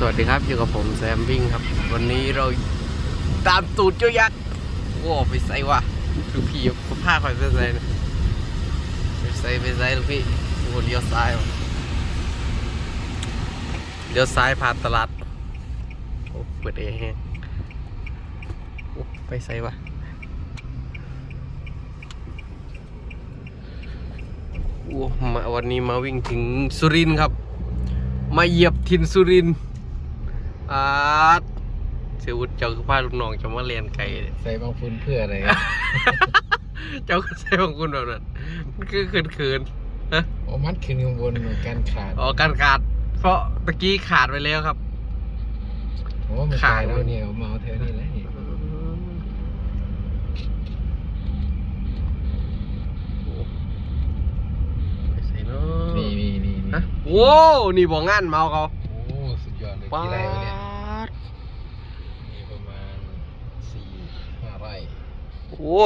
สวัสดีครับอยู่กับผมแซมวิ่งครับ วันนี้เราตามตูดเจ้ายักษ์โอ้ไปใส่วะลูกพี่ผมพาคอยไปใส่นะไปใส่ไปใส่ลูกพี่โอ้เลี้ยวซ้ายวะเลี้ยวซ้ายผ่านตลาดโอ้เปิดเองแฮงโอ้ไปใส่วะโอ้มาวันนี้มาวิ่งถึงสุรินครับ มาเหยียบถิ่นสุรินทร์ อาดเสียวุฒิเจ้าคือพาลูกน้องจะมาเรียนไก่เนี่ยใส่บางฝุ่นเพื่ออะไรครับ เจ้าก็ใช้ของคุณแบบนั้นมันคือเขินเขินๆฮะโอ้มัดขึ้นข้างบนเหมือนกันขาดอ๋อการขาด เพราะตะกี้ขาดไปแล้วครับ โอ้ไม่ขาขายดแล้วเนี่ยเอามาเอาเท่านี้แล้วนี่ไปใส่เนาะนี่นี่นี่ฮะโว้นี่บอกงานเมาเขาโอ้สุดยอดเลยป๊ากี่ไร่วะเนี่ย ด มีประมาณสี่ห้าไร่ โอ้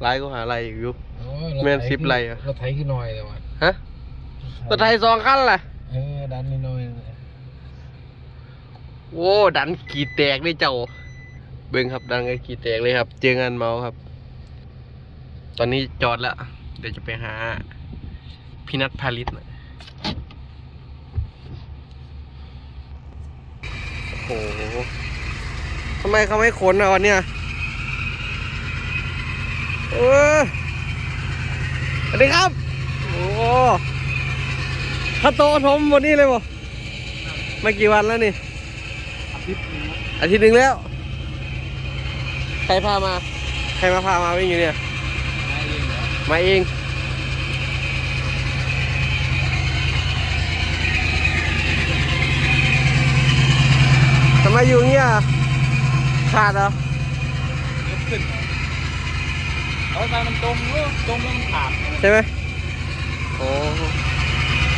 ไรก็หาอะไรอยู่ โอ้แม่นสิบไร่อะ รถไถขึ้นหน่อยเลยวะฮะตัวไทยสองขั้นแหละเออดันนิดหน่อยโอ้ดันขีดแตกเลยเจ้า เบิ้งครับดันกันขีดแตกเลยครับ เจองานเมาครับ ตอนนี้จอดแล้วเดี๋ยวจะไปหาพี่นัทพาลิตนะโอ้โหทำไมเขาไม่ขนอะวันเนี้ย เออสวัสดีครับ โอ้ข้าโตทมวันนี้เลยบ่มากี่วันแล้วนี่ อาทิตย์นึงอาทิตย์หนึ่งแล้ว ใครพามา ใครมาพามาวิ่งอยู่เนี่ย มาเองเหรอมาเอง ทำไมอยู่เงี้ย ขาดเหรอยกขึ้นเอา ไปมันจมเนอะจมแล้วมันขาดใช่ไหมโอ้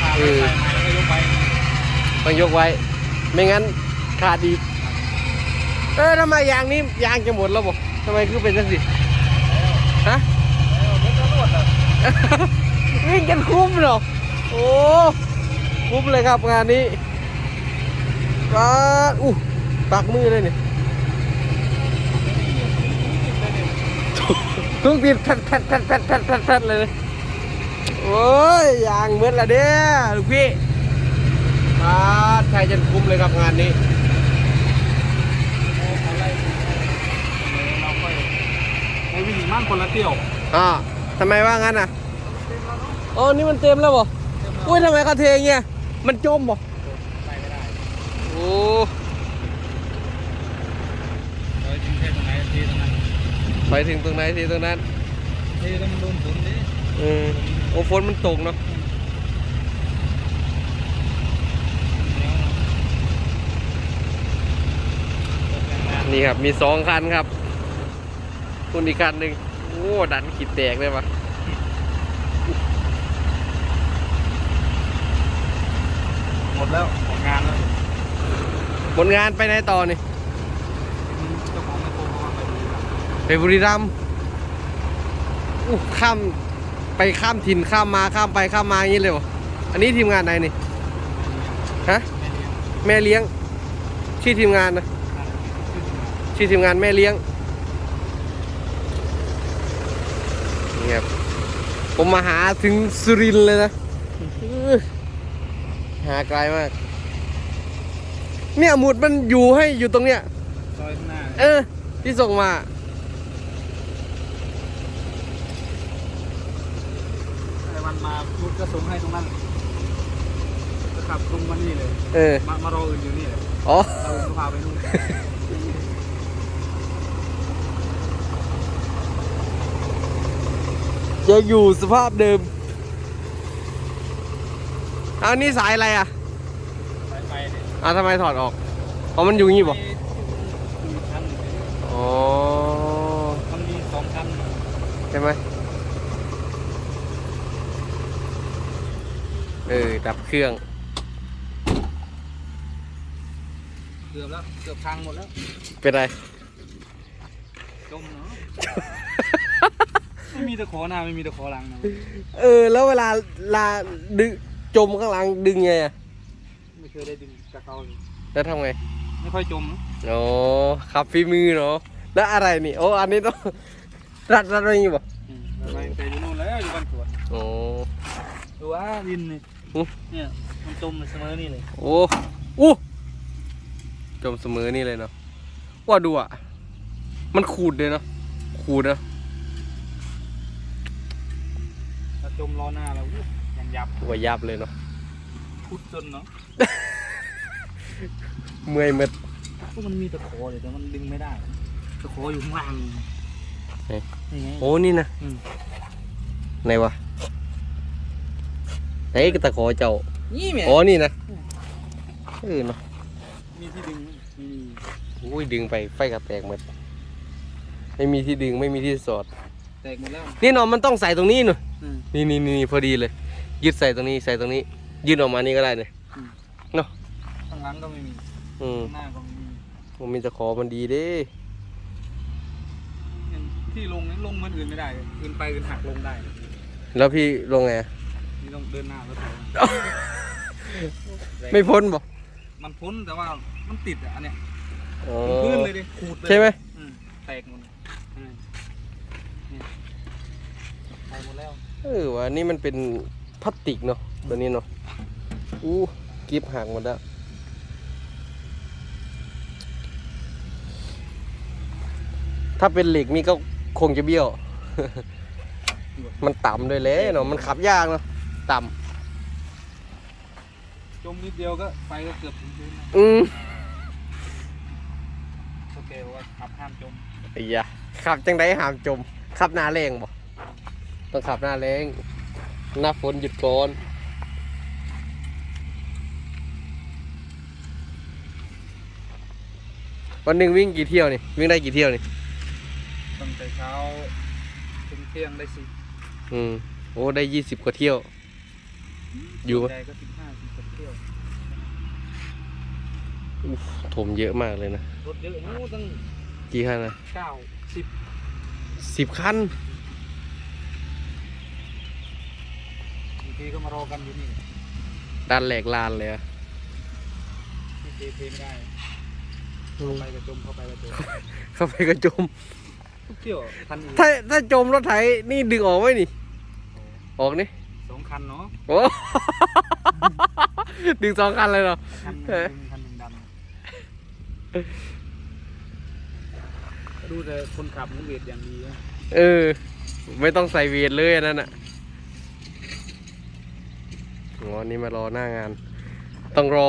ขาดแล้วใส่ใหม่แล้วก็ยกไปต้องยกไว้ ไม่งั้นขาดอีกเออทำไมยางนี้ยางจะหมดแล้วบอกทำไมคือเป็นจังสิฮะแล้วเดี๋ยวจะรวดอะวิ่งกันคุ้มเหรอโอ้คุ้มเลยครับงานนี้ปาดอู้ปักมือเลยนี่ ทุ่งติดแพดแพดแพดแพดแพดแพดแพดเลย โอ้ยยางเหมือนละเด้อลูกพี่ปาดใช่จนคุ้มเลยครับงานนี้เราค่อยให้วิ่งมั่งคนละเที่ยวอ่าทำไมว่างั้นอะอ๋อนี่มันเต็มแล้วบ่อุ้ยทำไมเขาเทอย่างเงี้ยมันจมบ่ไปไม่ได้โอ้ เราจริงแค่ตรงไหนทีตรงนั้นไปถึงตรงไหนทีตรงนั้นทีแล้วมันโดนฝนดิเออโอ้ฝนมันตกเนาะนี่ครับ มีสองคันครับ คุณอีกคันหนึ่งโอ้ดันขีดแตกเลยปะหมดแล้วหมดงานแล้วผลงานไปไหนต่อนี่ เจ้าของไม่โทรมาไปดู ไป บุรีรัมย์อู้ข้ามไปข้ามถิ่นข้ามมาข้ามไปข้ามมาอย่างนี้เลยวะอันนี้ทีมงานไหนนี่ฮะแม่เลี้ยงแม่เลี้ยงชื่อทีมงานนะชื่อทีมงานแม่เลี้ยงนี่ครับผมมาหาถึงสุรินทร์เลยนะอื้อหาไกลมาก เนี่ยหมุดมันอยู่ให้อยู่ตรงเนี้ยซอยข้างหน้าเออ ที่ส่งมา ไอ้วัน มาพุดก็ส่งให้ตรงนั้นจะขับตรงมานี่เลย เออ มามารออื่นอยู่นี่เลยอ๋อ เราอื่นก็พาไปนู่นจะอยู่สภาพเดิม เอานี่สายอะไรอะไปไปเนี่ยอะทำไมถอดออกเพราะมันอยู่งี้บ่มีคันอ๋อ มันมีสองคันใช่ไหม เออ ดับเครื่อง เกือบแล้ว เกือบพังหมดแล้ว เป็นไร จมเนาะ ไม่มีตะขอหน้าไม่มีตะขอหลังนะเออ แล้วเวลาลาดึงจมข้างหลังดึงไงอะไม่เคยได้ดึงกับเขาเลยแล้วทำไง ไม่ค่อยจมนะโอ้ขับฝีมือเนาะ แล้วอะไรนี่ โอ้ อันนี้ต้อง รัดรัดไว้อยังงี้บ่อืมอะไรไปอยู่นู่นแล้วอยู่บ้านสวนโอ้ ดูว่าดินนี่ อุ๊เนี่ยมันจมเสมอนี่เลยโอ้อู้จมเสมอนี่เลยเนาะว่าดูอะ มันขูดเลยเนาะขูดนะถ้าจมล้อหน้าเราอู้ยันยับว่ายับเลยเนาะพุดจนเนาะเมื่อยหมดพวกมันมีตะขอเลยแต่มันดึงไม่ได้ตะขออยู่ข้างล่างไหนนี่ไงโอ้นี่นะอืมไหนวะ ไหนกระตะขอเจ้านี่แม่อ๋อนี่นะเออเนาะมีที่ดึงไหมมีอุ้ยดึงไปไฟกระแตกหมดไม่มีที่ดึงไม่มีที่สอด แตกหมดแล้ว นี่เนาะมันต้องใส่ตรงนี้หนูอืม นี่นี่นี่พอดีเลย ยึดใส่ตรงนี้ใส่ตรงนี้ยืดออกมานี่ก็ได้เลยข้างหลังก็ไม่มีอืมข้างหน้าก็ไม่มีผมมีตะขอมันดีเด้อย่างที่ลงนี่ลงมันอื่นไม่ได้เลยอื่นไปอื่นหักลงได้ แล้วพี่ลงไงอะ นี่ต้องเดินหน้ารถไถไม่พ้นบอกมันพ้นแต่ว่ามันติดอะอันเนี้ยอ๋อตรงพื้นเลยดิขูดเลยใช่ไหมอืมแตกหมดเลยอืมเนี่ยไปหมดแล้วเออว่านี่มันเป็นพลาสติกเนาะตัวนี้เนาะอู้กิฟหักหมดแล้วถ้าเป็นเหล็กนี่ก็คงจะเบี้ยว มันต่ำด้วยแหละเนาะ มันขับยากเนาะ ต่จมนิดเดียวก็ไปก็เกือบถึงพื้นแล้วำอืมโอเคบอกว่าขับห้ามจมไอ้ยะขับจังไดหามจม ขับหน้าแรงบ่ต้องขับหน้าแรงหน้าฝนหยุดก่อนวันหนึ่งวิ่งกี่เที่ยวนี่ วิ่งได้กี่เที่ยวนี่ตั้งแต่เช้าถึงเที่ยงได้สิอืมโอ้ได้ยี่สิบกว่าเที่ยว อยู่ไหมใจก็สิบห้าสิบหกเที่ยวอุ๊ยถมเยอะมากเลยนะ รถเยอะนู้ตั้งกี่คันนะเก้าสิบสิบคันบางทีก็มารอกันอยู่นี่ด้านแหลกลานเลยอะที่เทเทไม่ได้เข้าไปก็จมเข้าไปก็จมเข้าไปก็จมทุกเที่ยวคันอื่นถ้าถ้าจมรถไถนี่ดึงออกไว้นี่ ออกนี่สอง คันเนาะโอ้ ดึงสองคันเลยเหรอ คันหนึ่งเอ๊ะดึงคันหนึ่งดันดูแต่คนขับมันเวทอย่างดีนะเออ ไม่ต้องใส่เวียดเลยอันนั่นอะอ๋อนี่มารอหน้างาน ต้องรอ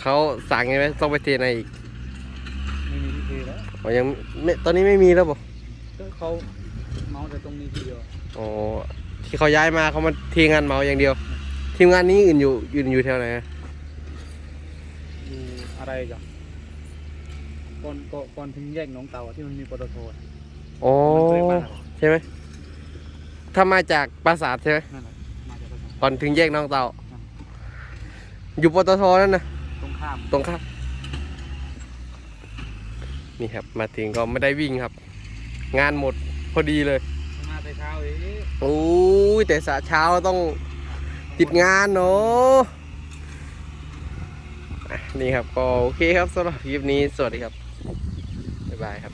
เขาสั่งไงไหมต้องไปเทในอีกไม่มีที่เทแล้วอ๋อยังไม่ตอนนี้ไม่มีแล้วบ่ก็เขาเมาส์แต่ตรงนี้ทีเดียวอ๋อ ที่เขาย้ายมาเขามาเทงานเหมาอย่างเดียว ทีมงานนี้อื่นอยู่อื่นอยู่แถวไหนอะอยู่อะไรจ้ะก่อนก่อนก่อนถึงแยกหนองเต่าที่มันมีปตทน่ะอ๋อมันเคยมาใช่ไหมถ้ามาจากปราสาทใช่ไหมนั่นแหละมาจากปตทก่อนถึงแยกน้องเต่า อยู่ปตทนั่นนะตรงข้ามตรงข้ามนี่ครับ มาถึงก็ไม่ได้วิ่งครับ งานหมดพอดีเลยมา แต่เช้าเองโอ้ยแต่สะเช้าต้องติดงานเนาะอะนี่ครับก็โอเคครับสำหรับคลิปนี้สวัสดีครับ บ๊ายบายครับ